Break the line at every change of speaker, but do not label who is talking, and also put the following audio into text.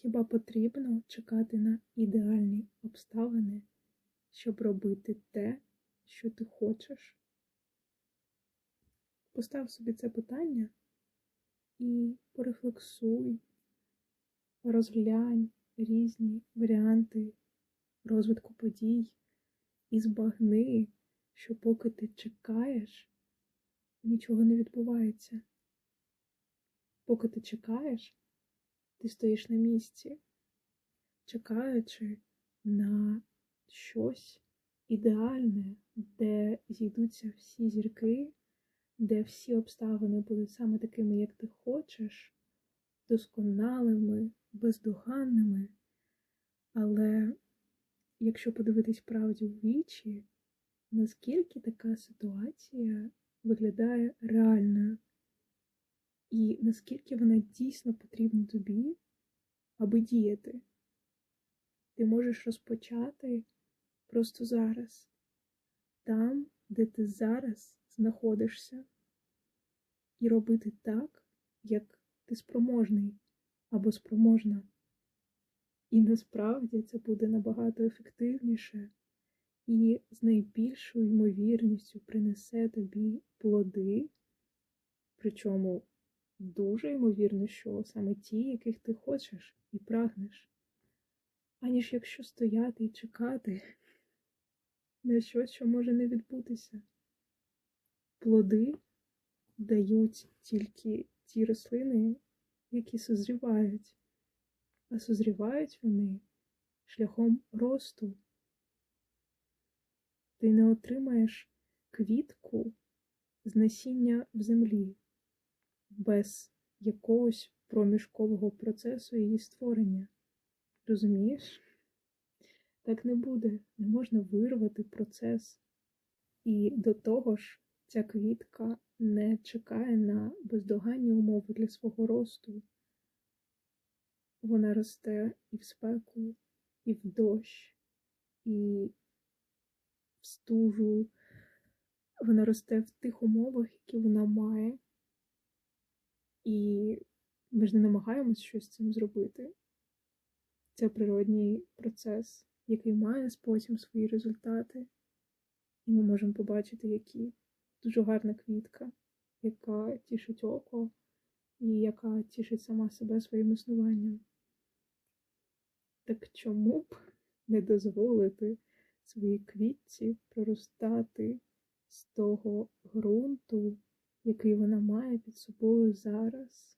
Хіба потрібно чекати на ідеальні обставини, щоб робити те, що ти хочеш? Постав собі це питання і порефлексуй, розглянь різні варіанти розвитку подій і збагни, що поки ти чекаєш, нічого не відбувається. Поки ти чекаєш, ти стоїш на місці, чекаючи на щось ідеальне, де зійдуться всі зірки, де всі обставини будуть саме такими, як ти хочеш, досконалими, бездоганними. Але якщо подивитись правді в вічі, наскільки така ситуація виглядає реальною, і наскільки вона дійсно потрібна тобі, аби діяти, ти можеш розпочати просто зараз, там, де ти зараз знаходишся, і робити так, як ти спроможний або спроможна. І насправді це буде набагато ефективніше і з найбільшою ймовірністю принесе тобі плоди, причому дуже ймовірно, що саме ті, яких ти хочеш і прагнеш, аніж якщо стояти і чекати на щось, що може не відбутися. Плоди дають тільки ті рослини, які созрівають, а созрівають вони шляхом росту. Ти не отримаєш квітку з насіння в землі без якогось проміжкового процесу її створення. Розумієш? Так не буде, не можна вирвати процес. І до того ж, ця квітка не чекає на бездоганні умови для свого росту. Вона росте і в спеку, і в дощ, і в стужу. Вона росте в тих умовах, які вона має. І ми ж не намагаємось щось з цим зробити. Це природній процес, який має потім свої результати. І ми можемо побачити, які дуже гарна квітка, яка тішить око і яка тішить сама себе своїм існуванням. Так чому б не дозволити своїй квітці проростати з того ґрунту, який вона має під собою зараз,